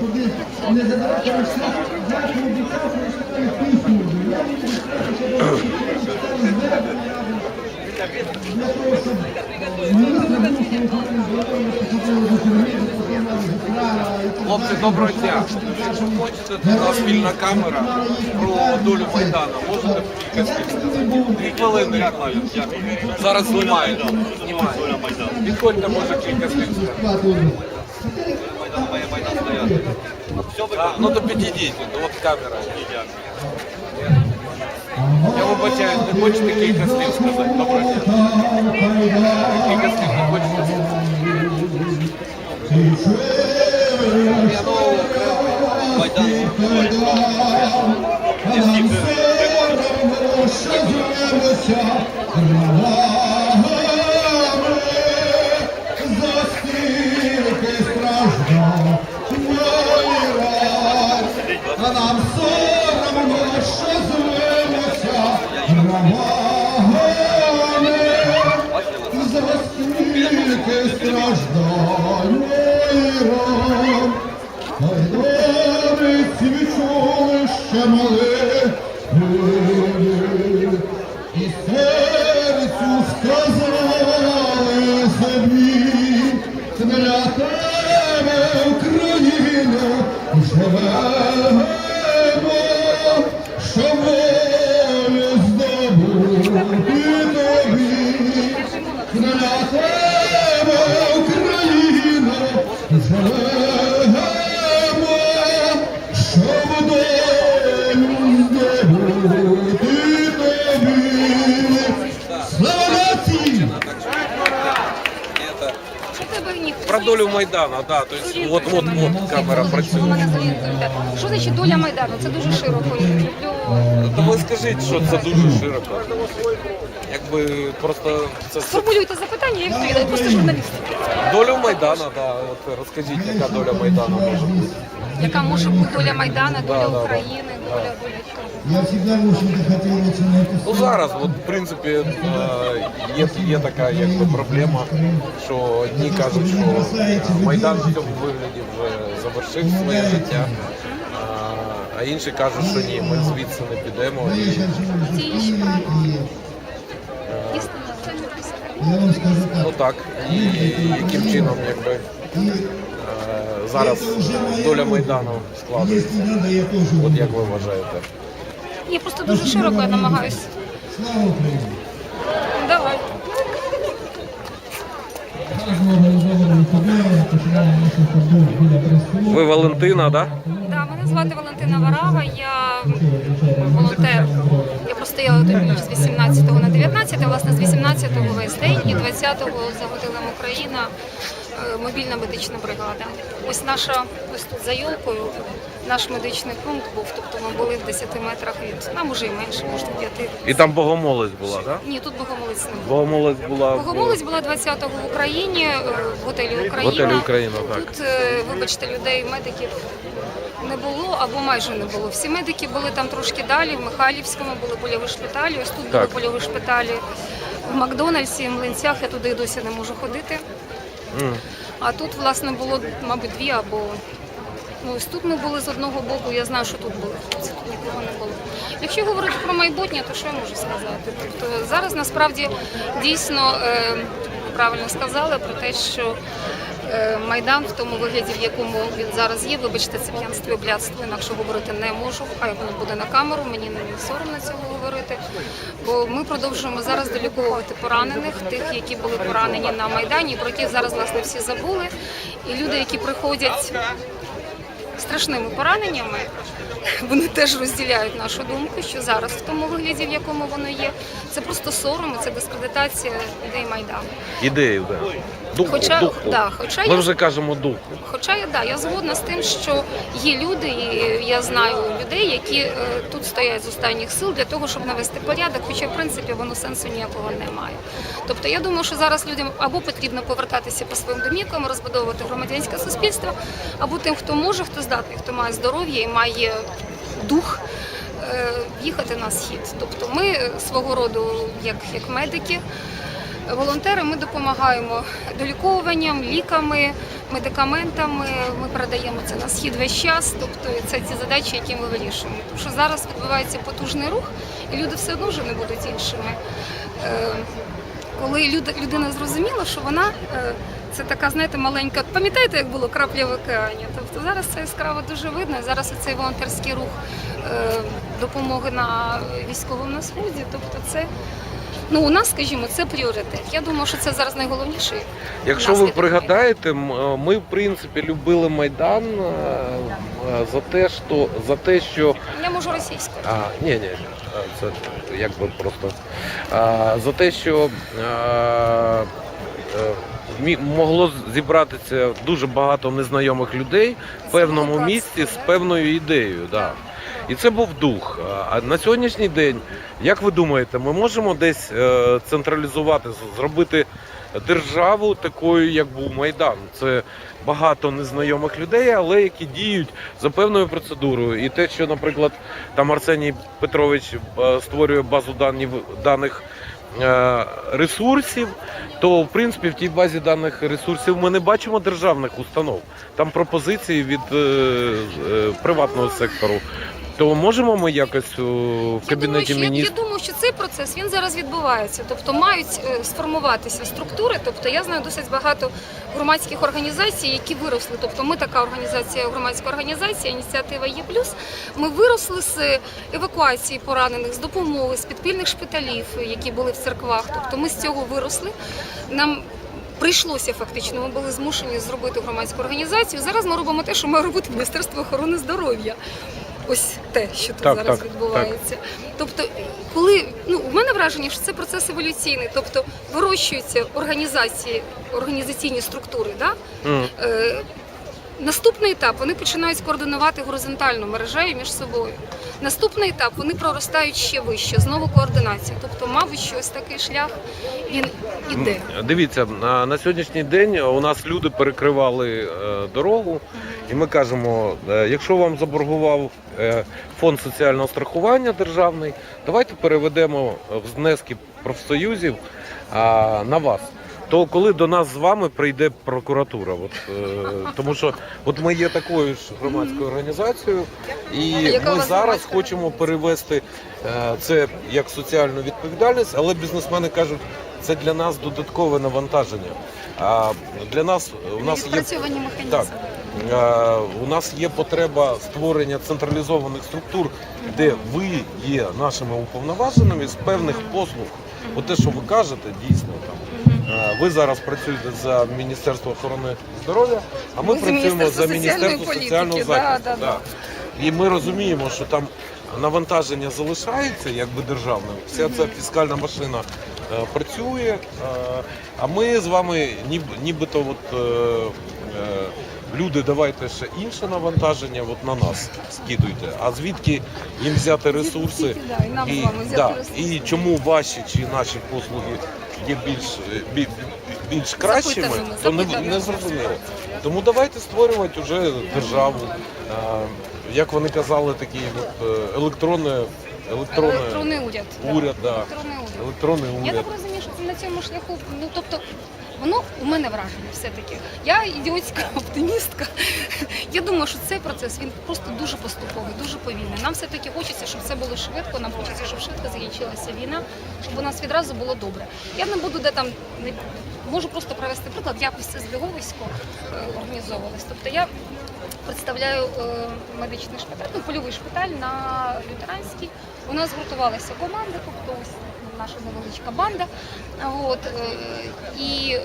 Туди не задавати розсад, я ж обіцяв, що пісню. Я не Хлопці, далі. доброго дня. Якщо хочете, то у нас спільна камера про долю Майдану. Можете кілька слів? Дві хвилини реклами. Зараз знімають. Знімають. Підходьте, може, кілька слів. сказати. А, Ну то підійдіть, ну, от камера. Я вибачаю, не хочете кілька слів сказати? Добре. Кілька слів не хочете сказати? Я ну, Майдан за скільки страждань миром. Майданець відчули ще мале, долю Майдану, да, то есть вот, вот, вот камера працює. Що значить доля Майдану? Це дуже широко. Я люблю. То ви скажіть, що це дуже широко. Якби просто це, Сформулюйте запитання, я відповідаю. Просто журналіст. долю Майдану, да. От розкажіть, яка доля Майдану може бути. Яка може бути доля Майдану, доля да, да. України, доля доля. Я на Ну зараз, от, в принципі, є, є така якби проблема, що одні кажуть, що Майдан в цьому вигляді вже завершив своє життя, а- інші кажуть, що ні, ми звідси не підемо. Так. Ну так, і яким чином якби зараз доля Майдану складається. Я От як ви вважаєте? Ні, просто дуже широко я намагаюся. Слава Україні! Давай. Ви Валентина, так? Да, мене звати Валентина Варава, я волонтер. Я простояла тут ніч з 18 на 19, власне, з 18 весь день і 20-го заготила Україна е, мобільна медична бригада. Ось наша, ось тут за Йолкою, наш медичний пункт був, тобто ми були в 10 метрах від, нам уже і менше, може 5. І там богомолець була, так? Ні, тут Богомолець не було. Богомолець була Богомолець була 20-го в Україні, е, в готелі Україна. готелі Україна, так. Тут, е, вибачте, людей, медиків не було або майже не було. Всі медики були там трошки далі, в Михайлівському були польові шпиталі, ось тут були Так. польові шпиталі. В Макдональдсі, в млинцях я туди і досі не можу ходити. А тут, власне, було, мабуть, дві або. Ну, ось тут ми були з одного боку, я знаю, що тут були хлопці, тут нікого не було. Якщо говорити про майбутнє, то що я можу сказати? Тобто зараз насправді дійсно е, правильно сказали про те, що Майдан в тому вигляді, в якому він зараз є, вибачте, це п'янство і блядство, інакше говорити не можу, хай воно буде на камеру, мені не соромно цього говорити. Бо ми продовжуємо зараз доліковувати поранених, тих, які були поранені на Майдані, про яких зараз власне всі забули. І люди, які приходять страшними пораненнями, вони теж розділяють нашу думку, що зараз в тому вигляді, в якому воно є, це просто сором, це дискредитація ідей Майдану. Ідею, да. Духу, Хоча, духу. да, хоча Ми я вже кажемо духу. Хоча я да, я згодна з тим, що є люди, і я знаю людей, які е, тут стоять з останніх сил для того, щоб навести порядок, хоча в принципі воно сенсу ніякого немає. Тобто я думаю, що зараз людям або потрібно повертатися по своїм домівкам, розбудовувати громадянське суспільство, або тим, хто може, хто здатний, хто має здоров'я і має дух. е, Їхати на схід. Тобто ми е, свого роду, як, як медики, Волонтери ми допомагаємо доліковуванням, ліками, медикаментами. Ми передаємо це на схід весь час. Тобто це ті задачі, які ми вирішуємо. Тому що зараз відбувається потужний рух, і люди все одно вже не будуть іншими. Коли люд- людина зрозуміла, що вона е, це така, знаєте, маленька. Пам'ятаєте, як було крапля в океані? Тобто зараз це яскраво дуже видно. Зараз цей волонтерський рух е, допомоги на військовому на сході. Тобто, це ну у нас, скажімо, це пріоритет. Я думаю, що це зараз найголовніший. Якщо ви пригадаєте, ми в принципі любили Майдан е, е, за те, що за те, що Я можу російською. А, ні, ні, це якби просто а, за те, що а, е, могло зібратися дуже багато незнайомих людей в певному місці з певною ідеєю. Да. І це був дух. А на сьогоднішній день, як ви думаєте, ми можемо десь е, централізувати, зробити державу такою, як був Майдан? Це багато незнайомих людей, але які діють за певною процедурою. І те, що, наприклад, там Арсеній Петрович е, створює базу даних, даних е, ресурсів, то в принципі в тій базі даних ресурсів ми не бачимо державних установ. Там пропозиції від е, е, приватного сектору. То можемо ми якось е, в Я думаю, кабінеті що, я, я міністрів. думаю, що цей процес він зараз відбувається. Тобто мають е, сформуватися структури. Тобто я знаю досить багато громадських організацій, які виросли. Тобто ми така організація, громадська організація, ініціатива Є плюс. Ми виросли з евакуації поранених, з допомоги, з підпільних шпиталів, які були в церквах. Тобто ми з цього виросли. Нам Прийшлося фактично, ми були змушені зробити громадську організацію. Зараз ми робимо те, що має робити Міністерство охорони здоров'я. Ось те, що тут Так, зараз так, відбувається. Тобто, коли ну у мене враження, що це процес еволюційний, тобто вирощуються організації, організаційні структури, да? Mm. Е, Наступний етап вони починають координувати горизонтальну мережею між собою. Наступний етап вони проростають ще вище, знову координація. Тобто, мабуть, що ось такий шлях він іде. Дивіться, на, сьогоднішній день у нас люди перекривали е, дорогу, і ми кажемо, е, якщо вам заборгував е, фонд соціального страхування державний, давайте переведемо внески профсоюзів на вас. То коли до нас з вами прийде прокуратура, от, е, тому що от ми є такою ж громадською організацією, і Яка у ми вас зараз громадська? хочемо перевести е, це як соціальну відповідальність, але бізнесмени кажуть, це для нас додаткове навантаження. А для нас у нас є Відпрацьовані механізми. так. е, У нас є потреба створення централізованих структур, де ви є нашими уповноваженими з певних послуг. От те, що ви кажете, дійсно там. Ви зараз працюєте за Міністерство охорони здоров'я, а ми Ми працюємо за Міністерство соціального да, захисту. да, да. І ми розуміємо, що там навантаження залишається якби державним. Вся ця фіскальна машина е, працює. е, а ми з вами ніб, нібито от, е, е, люди, давайте ще інше навантаження от на нас скидуйте. А звідки їм взяти ресурси? Звідки, да, і нам вами взяти да, ресурси. і чому ваші чи наші послуги є більш, е, бі- бі- більш кращими, то не, не зрозуміло. Тому давайте створювати вже державу. е, Як вони казали, такі от, е, електронне, електронне Електронний уряд. уряд, да. Електронний уряд. електронний Я уряд. так розумію, що це на цьому шляху. Ну тобто, воно у мене враження все-таки. Я ідіотська оптимістка. Я думаю, що цей процес він просто дуже поступовий, дуже повільний. Нам все-таки хочеться, щоб це було швидко. Нам хочеться, щоб швидко закінчилася війна, щоб у нас відразу було добре. Я не буду де там не можу просто привести приклад. Якось це збіговисько е, організовувалось. Тобто я представляю е, медичний шпиталь, ну, польовий шпиталь на лютеранській. У нас згуртувалася команда, тобто ось наша невеличка банда. От, е, і